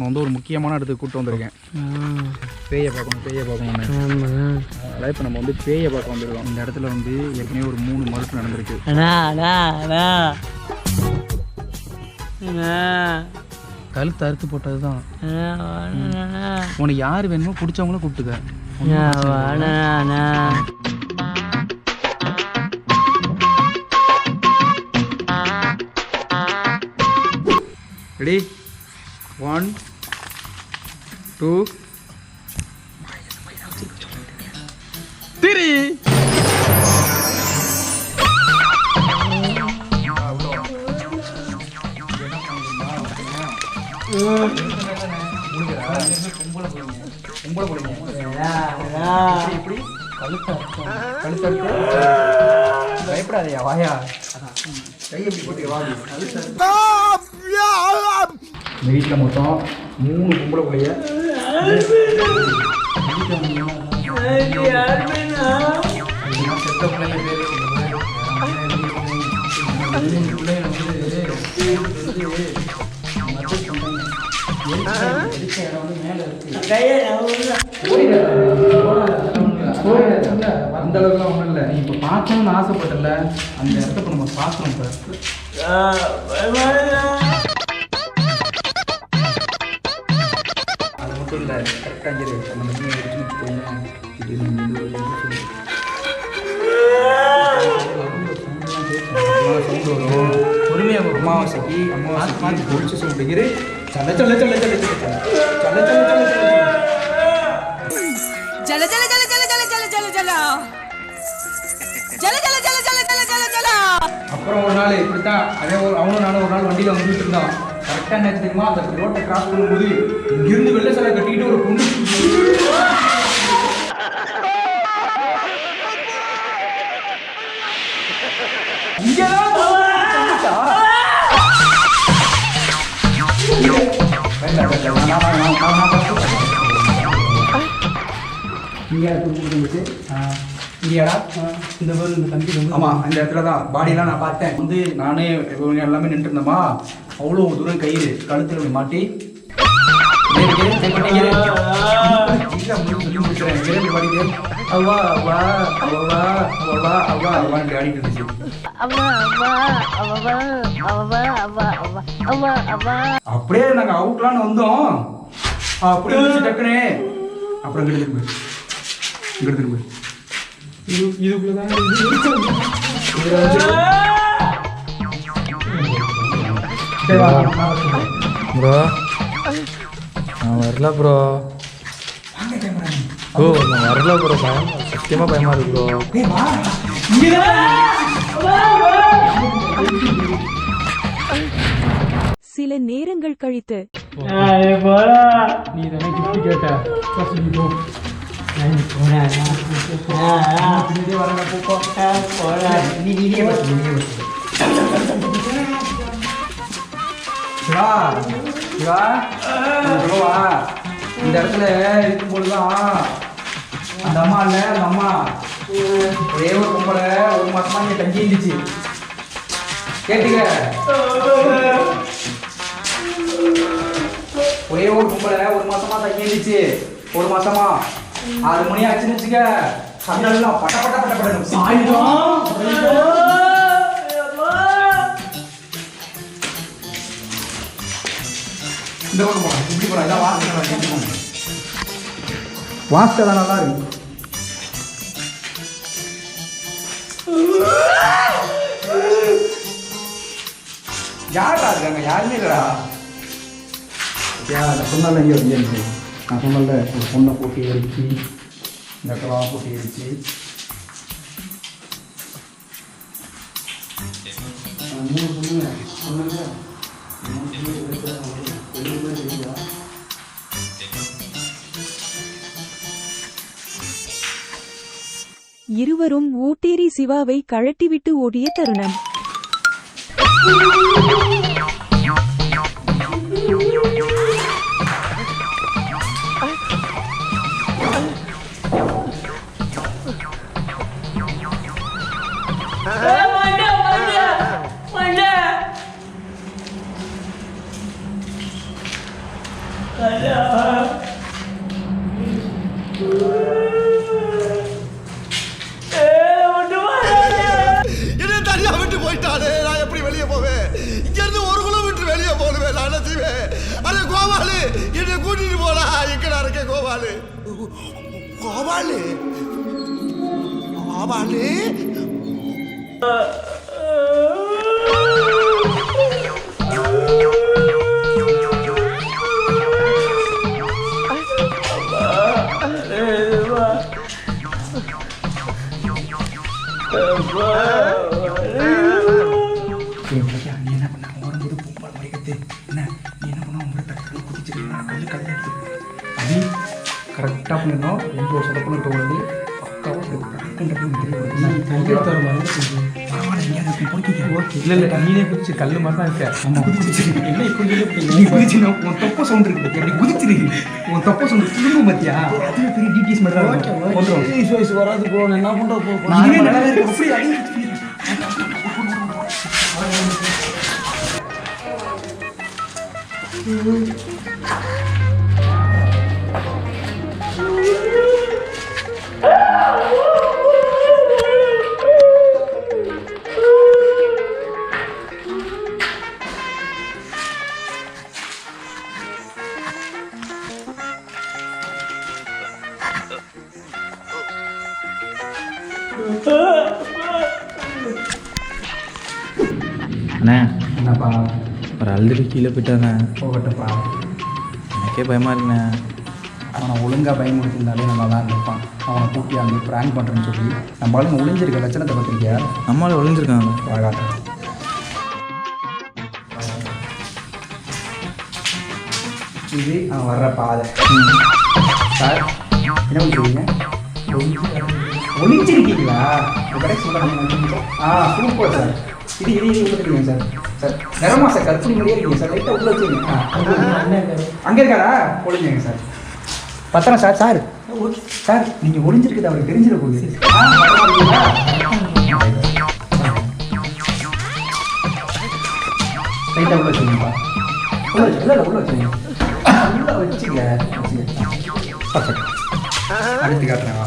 நான் வந்து ஒரு முக்கியமான இடத்துக்கு கூப்பிட்டு வந்திருக்கேன். பேயை பார்க்கணும் பேயை பார்க்கணும்னு அதனால் இப்போ நம்ம வந்து பேயை பார்க்க வந்திருக்கோம். இந்த இடத்துல வந்து ஏற்கனவே ஒரு மூணு மறுப்பு நடந்திருக்கு. கழுத்து அறுத்து போட்டது தான் உனக்கு யார் வேணுமோ பிடிச்சவங்கள கூப்பிட்டுக்க. ரெடி? ஒன் டூ திரி இப்படி கழுத்து கழுத்து பயப்படாதயா வாயா கை எப்படி போட்டு வாடி இந்த வீட்டில் மொத்தம் மூணு பொம்பளை பிள்ளைய. அந்த அளவுக்குலாம் ஒன்றும் இல்லை இப்போ பார்க்கணும்னு ஆசைப்படல அந்த இடத்த நம்ம பார்க்கணும் இப்போ கரெக்டாக நம்ம வச்சுன்னு வச்சுக்கோங்களேன் இது சவுண்ட் வரும் பொறுமையாக அமாவாசைக்கு அமாவாசைக்கு பொழிச்சு சொல்லுங்கிற சல சல சல அப்புறம் ஒரு நாள் இப்படித்தான் அதே ஒரு அவனும் நானும் ஒரு நாள் வண்டியில் வந்துட்டு இருந்தான் கரெக்டாக என்ன தெரியுமா? அந்த ரோட்டை கிராஸ் பண்ணும்போது இங்கிருந்து வெள்ளை சிலை கட்டிக்கிட்டு ஒரு பொண்ணு இங்கே இங்கேடா இந்த பேர் இந்த தம்பி ஆமாம் அந்த இடத்துல தான் பாடியெலாம் நான் பார்த்தேன். வந்து நானே எல்லாமே நின்று இருந்தோமா? அவ்வளோ தூரம் கயிறு கழுத்தில் அப்படி மாட்டி அப்படியே நாங்க அவுட்லான்னு வந்தோம் அப்படியே டக்குனே அப்புறம் கிட்ட திரும்ப ப்ரோ நான் வரல ப்ரோ ஓ நான் வரல ப்ரோ பயம் சத்தியமாக பயமா இருக்கு ப்ரோ சில நேரங்கள் கழித்து. நீ தானே கிஃப்ட் கேட்ட. ஃபர்ஸ்ட் நீ நீ வா. வா. நீயே இந்த இடத்துல இருக்கும்போது தான் அந்த அம்மா இல்ல அந்த அம்மா. ஒரே ஒரு பொம்பளை ஒரு மாசமா இங்க தங்கி இருந்துச்சு. கேட்டுக்க. ஒரே ஒரு பொம்பளை ஒரு மாசமா தங்கி இருந்துச்சு. ஒரு மாசமா. ஆறு மணி ஆச்சுன்னு வச்சுக்க. கண்ணெல்லாம் பட்ட பட்ட பட்ட பட்ட சாயுதான் இந்த பக்கம் போகலாம் இப்படி போகலாம் இதான் வாசனை வாசனை தான் நல்லா இருக்கு. யாரா இருக்காங்க யாருமே இல்லடா யார் நான் சொன்னல ஐயோ நான் சொன்னல ஒரு பொண்ணை போட்டி எரிச்சு இந்த இடத்துலாம் போட்டி எரிச்சு மூணு பொண்ணு சொன்னல இருவரும் ஊட்டேரி சிவாவை கழட்டிவிட்டு ஓடிய தருணம். আবালে আবালে। பண்ணிடணும் ரொம்ப சொதப்பணும் தோணுது இல்ல இல்ல நீனே குதிச்சு கல்லு மாதிரி தான் இருக்க என்ன இப்படி நீ குதிச்சுனா உன் தொப்ப சவுண்ட் இருக்கு அப்படி குதிச்சிரு உன் தொப்ப சவுண்ட் திரும்ப பத்தியா அதுவே பெரிய டிடிஎஸ் மட்டும் வராது என்ன நல்லா இருக்கு அப்படி அழுதுட்டு கீழே போயிட்டானே. போகட்டப்பா எனக்கே பயமா இருக்குண்ணே. அவனை ஒழுங்காக பயமுறுத்திருந்தாலே நல்லா தான் இருந்திருப்பான். அவனை கூட்டி அங்கே ப்ராங்க் பண்ணுறேன்னு சொல்லி. நம்ம ஆளுங்க ஒளிஞ்சிருக்க லட்சணத்தை பார்த்துருக்கியா? நம்மளால ஒளிஞ்சிருக்காங்க. அழகாக இது அவன் வர்ற பாதை. சார் என்ன பண்ணுறீங்க ஒளிஞ்சிருக்கீங்களா? ஆ சூப்பர் சார். இது இது இது சார். சார் நிறமா சார் கற்பூரி மாதிரியே இருக்கீங்க சார் லைட்டாக உள்ள வச்சுருங்க. அங்கே இருக்காரா? ஒளிஞ்சுங்க சார். பத்திரம் சார் சார். சார் நீங்கள் ஒளிஞ்சிருக்குது அவருக்கு தெரிஞ்சிட போகுது? லைட்டாக உள்ள வச்சுருங்கப்பா உள்ள வச்சு இல்லை உள்ள வச்சுருங்க. உள்ள வச்சுங்க. பர்ஃபெக்ட் அடுத்து காட்டுறேன்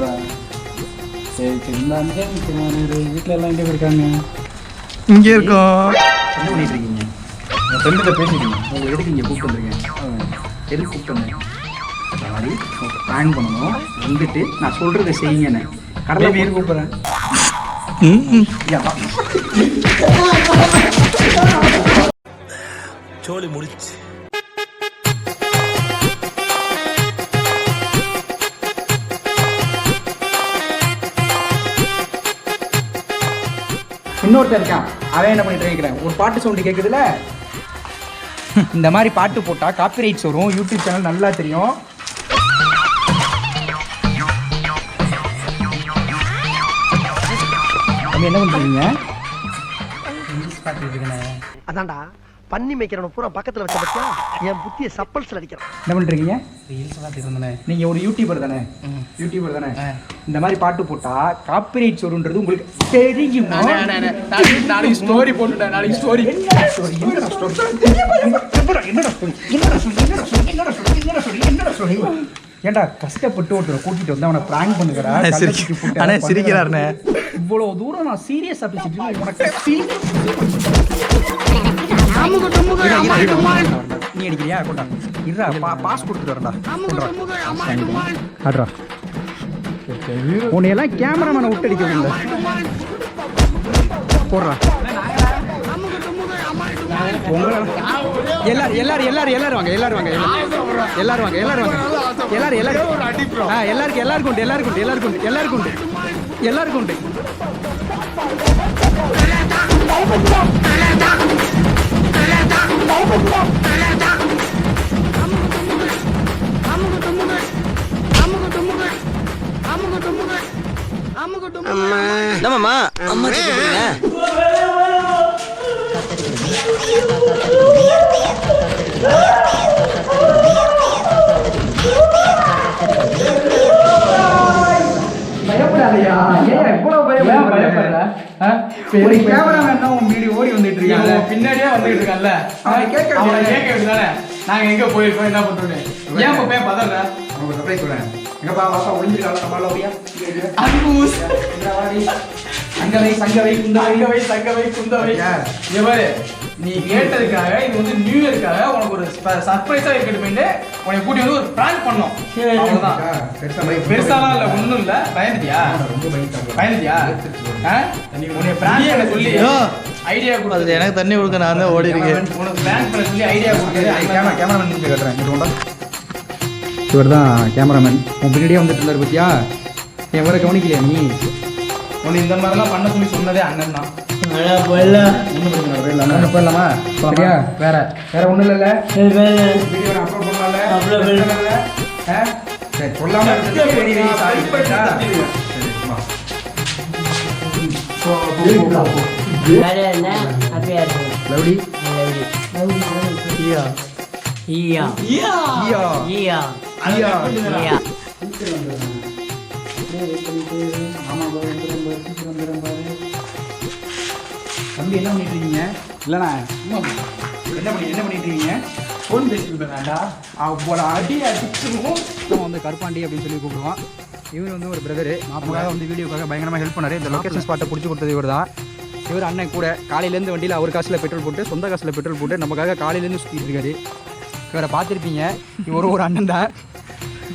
பண்ற? சரி சரி இந்த அஞ்சு வீட்டில் எல்லாம் எங்கே இருக்காங்க? இங்கே இருக்கோம் என்ன பண்ணிட்டு இருக்கீங்க? உங்கள் உங்களை எதுக்கு இங்கே கூப்பிட்டு வந்துருக்கேன்? எதுக்கு கூப்பிட்டு வந்தேன்? மாதிரி பிளான் பண்ணணும். வந்துட்டு நான் சொல்கிறத செய்யுங்கண்ணே கடலை பேர் கூப்பிட்றேன். சோழி முடிச்சு இன்னொருத்தன் இருக்கான். அவன் என்ன பண்ணிட்டு இருக்கிறேன் ஒரு பாட்டு சவுண்டு கேட்குதுல இந்த மாதிரி பாட்டு போட்டால் காப்பிரைட்ஸ் வரும். யூடியூப் சேனல் நல்லா தெரியும். என்ன பண்ணுறீங்க அதான்டா. பண்ணி மேய்க்கிறவன பூரா பக்கத்தில் வச்ச பத்தியா என் புத்திய சப்பல்ஸ்ல அடிக்கிறான் என்ன பண்ணுறீங்க ரீல்ஸ் பார்த்துட்டு இருந்தேன் நீங்க ஒரு யூடியூபர் தானே யூடியூபர் தானே இந்த மாதிரி பாட்டு போட்டா காப்பிரைட்ஸ் வரும்ன்றது உங்களுக்கு தெரியும் நாளைக்கு ஸ்டோரி போட்டுட்டேன் நாளைக்கு ஸ்டோரி என்னடா story? என்னடா story? என்னடா story? என்னடா story? ஏன்டா கஷ்டப்பட்டு ஒருத்தரை கூட்டிட்டு வந்து அவனை பிராங்க் அவனை சிரிக்கிறாருண்ணே. இவ்வளவு தூரம் நான் சீரியஸா பேசிட்டு இருக்கேன் உனக்கு serious- நீ அடிக்கிறியா? கொண்டா. இருடா பா பாஸ் கொடுத்துட்டு வரடா ஆடுறா. உன்னையெல்லாம் கேமராமேனை விட்டு அடிக்க முடியல போடுறா. எல்லாரும் எல்லாரும் எல்லாரும் எல்லாரும் வாங்க எல்லாரும் வாங்க எல்லாரும் வாங்க எல்லாரும் வாங்க எல்லாரும் எல்லாரும் ஆ எல்லாருக்கும் எல்லாருக்கும் உண்டு எல்லாருக்கும் உண்டு எல்லாருக்கும் உண்டு எல்லாருக்கும் உண்டு எல்லாருக்கும் உண்டு என்னம்மா? அம்மா பயப்படாதயா. ஏன் இவ்வளவு பயப்படுற? ஒரு கேமராமேன் பின்னாடியே வந்துட்டு இருக்கான்ல. அவனை கேட்க அவனை. கேட்க வேண்டியதானே? நாங்க எங்க போயிருக்கோம்? என்ன பண்றோம் ஏன் போய் பதற அவங்க சர்ப்ரைஸ் சொல்றேன் எங்கப்பா வாப்பா ஒளிஞ்சிருக்காங்க நம்மளால அப்படியா. அன்பூஸ் அங்கவை சங்கவை குந்தவை. அங்கவை சங்கவை குந்தவை. இங்க பாரு நீ கேட்டதுக்காக இது வந்து நியூ இயர்க்காக உனக்கு ஒரு சர்ப்ரைஸா இருக்கட்டுமே உன்னை கூட்டி வந்து ஒரு பிராங்க் பண்ணோம். அவ்வளவுதான். பெருசாலாம் இல்ல ஒண்ணும் இல்ல. பயந்துட்டியா. பயந்துட்டியா? உன்னை பிராங்க் பண்ண சொல்லி ஐடியா அது கொடுத்தது எனக்கு தண்ணி கொடுக்க நான் தான் ஓடி இருக்கேன் உனக்கு பிராங்க் பண்ண சொல்லி ஐடியா கொடுத்தது கேமரா கேமராமேன் மூஞ்சி காட்டுறேன். இது இவர் தான் கேமராமேன். உன் பின்னாடியே வந்துட்டு இருந்தார் பத்தியா? என் வர கவனிக்கலையா நீ? உன்னை இந்த மாதிரிலாம் பண்ண சொல்லி சொன்னதே அண்ணன் தான். போயிடலாமா. சரியா? வேற. வேற ஒன்றும் இல்லைல்ல. அப்லோட் பண்ணலாம்ல? சரி சொல்லாம ஈயா. ஈயா. ஈயா. ஈயா. ஈயா ஈயா தம்பி என்ன பண்ணிட்டு இருக்கீங்க? இல்லண்ணா. என்ன பண்ணி என்ன பண்ணிட்டு இருக்கீங்க? ஃபோன் பேசிட்டு வேண்டா அவளோட அடி அடிச்சிருவோம். நம்ம வந்து கருப்பாண்டி அப்படின்னு சொல்லி கூப்பிடுவோம் இவர் வந்து ஒரு பிரதரு நமக்காக வந்து வீடியோக்காக பயங்கரமாக ஹெல்ப் பண்ணாரு. இந்த லொக்கேஷன் ஸ்பாட்டை பிடிச்சி கொடுத்தது இவர் தான். இவர் அண்ணன் கூட காலையிலேருந்து வண்டியில் அவர் காசில் பெட்ரோல் போட்டு சொந்த காசில் பெட்ரோல் போட்டு நமக்காக காலையிலேருந்து சுற்றிட்டு இருக்காரு. இவரை பார்த்துருப்பீங்க. இவர் ஒரு அண்ணன் தான்.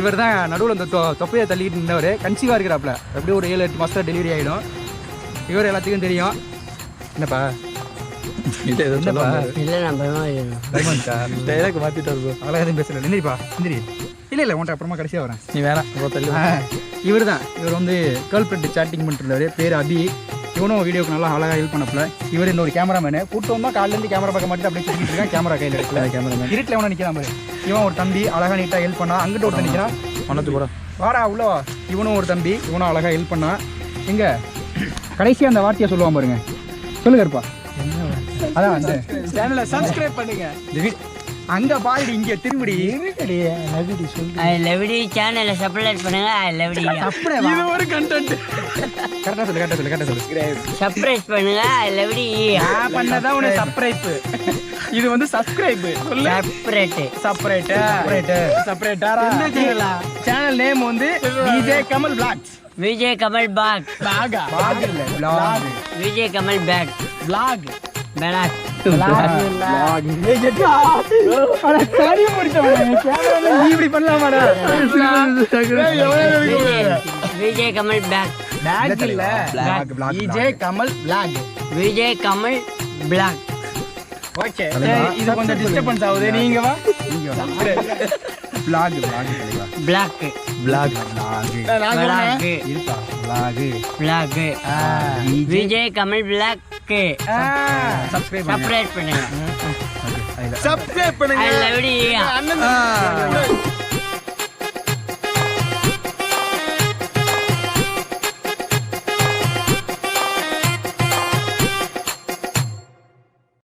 இவர் தான் நடுவில் இந்த தொ தொப்பையை தள்ளிட்டு இருந்தவர் கன்சீவாக இருக்கிறாப்புல. எப்படியும் ஒரு ஏழு எட்டு மாதத்தில் டெலிவரி ஆகிடும் இவர் எல்லாத்துக்கும் தெரியும். என்னப்பா? என்னப்பா? இல்லை நான் டைலாக். அதெல்லாம் எதுவும் பேசல. நிந்திரிப்பா நிந்திரி இல்லை இல்லை உன்ட்ட அப்புறமா கடைசியாக வரேன். நீ வேணாம். இவர் தான் இவர் வந்து கேர்ள் ஃப்ரெண்டு சேட்டிங் பண்ணிருந்தாரு பேர் அபி. இவனும் வீடியோக்கு நல்லா அழகாக ஹெல்ப் பண்ணப்பல இவர் இன்னொரு கேமராமேனு கூட்டம் வந்தால் காலிலேருந்து கேமரா பார்க்க மாட்டேன் அப்படியே சுற்றிட்டு இருக்கான் கேமரா கையில் எடுக்கல கேமராமேன் இருட்டில் எவனை நிற்கிறான் பாரு. இவன் ஒரு தம்பி அழகாக நீட்டாக ஹெல்ப் பண்ணா. அங்கிட்ட ஒருத்தன் நிற்கிறான் மனத்து கூட வாடா உள்ள வா. இவனும் ஒரு தம்பி இவனும் அழகாக ஹெல்ப் பண்ணா. எங்க கடைசியாக அந்த வார்த்தையை சொல்லுவான் பாருங்க. சொல்லுங்க இருப்பா அதான் சேனலை சப்ஸ்கிரைப் பண்ணுங்க. அங்கே பாருடி இங்கே திரும்படி. ஐ லவ்டி சேனலை சப்ஸ்கிரைப் பண்ணுங்க ஐ லவ்டி. இது ஒரு கண்டென்ட் கரெக்டாக சொல்லு கரெக்டாக சொல்லு கரெக்டாக சொல்லு. சப்ஸ்கிரைப் பண்ணுங்க ஐ லவ்டி. நான் பண்ணதான் உனக்கு சப்ஸ்கிரைப் இது வந்து சப்ஸ்கிரைப் சொல்லு. செப்பரேட் செப்பரேட் ரைட்டு செப்பரேட்டா சேனல் நேம் வந்து விஜய் கமல் பிளாக்ஸ் விஜய் கமல் பாக் பிளாகா பாக் இல்லை. விஜய் கமல் பேக் பிளாக் பேலாக் நீ இப்படி பண்ணலாமாடா? விஜய் கமல் இல்ல Vijay blog Vijay Kamal blog okay. இது கொஞ்சம் டிஸ்டர்பன்ஸ் ஆகுது. நீங்க வா. vlog, vlog தலைவா. Blog Vlog. vlog. பிளாக் இருப்பா vlog. Blog Vijay Kamal blog subscribe பண்ணுங்க. செப்பரேட் பண்ணுங்க. சப்ஸ்கிரைப் பண்ணுங்க. அண்ணன்.